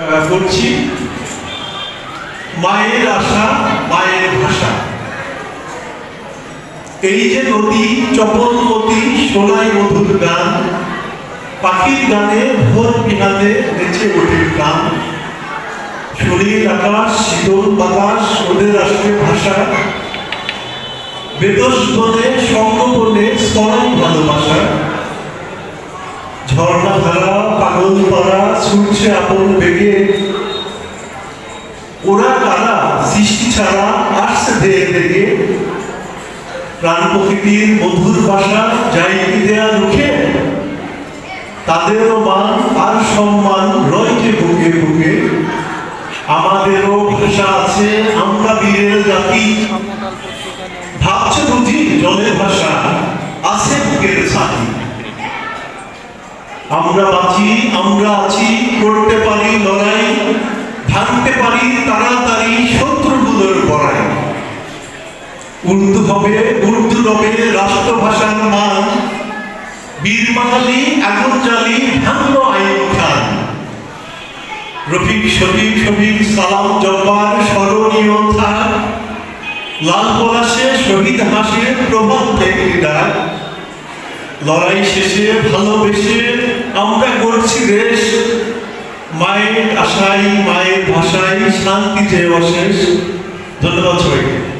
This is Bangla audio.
করছি মায়ের আশা, মায়ের ভাষা। এই যে নদী চপলমতি সোনাই মধুর গান, পাখির গানে ভোর বিহাতে নেচে ওঠে গান শরীর আকাশ, শীতল বাতাস, ওদের আসবে ভাষা। বেদস বনে সঙ্গবনে স্মরণ ভালোবাসা। ঝর্ণা ধারা পাগল পাড়া ছুটছে, আপন বেগে। ওরা কারা? সৃষ্টি ছাড়া আসছে ধেয়ে থেকে প্রাণ প্রকৃতির মধুর ভাষা যাই দেয়া রুখে তাদেরও মান আর সম্মান রয়েছে বুকে বুকে। আমাদেরও ভাষা আছে, আমরা বীরের জাতি। ভাবছে বুঝি জলের ভাষা, আছে বুকের আমরা বাঁচি, আমরা আছি করতে পারি, লড়াই, ভাঙতে পারি, তাড়াতাড়ি শত্রুগুলোর বড়াই। উর্দু হবে, উর্দু রবে, রাষ্ট্রভাষার মান। বীর বাঙালি ভাঙলো খান। রফিক, শফিক শফিক, সালাম, জব্বার, স্মরণীয় লাল পলাশে শহীদ হাসে প্রভাত থেকে ডাক। লড়াই শেষে ভালোবেসে আমরা করছি দেশ। মায়ের আশাই মায়ের ভাষায় শান্তি চেয়ে অশেষ। ধন্যবাদ সবাইকে।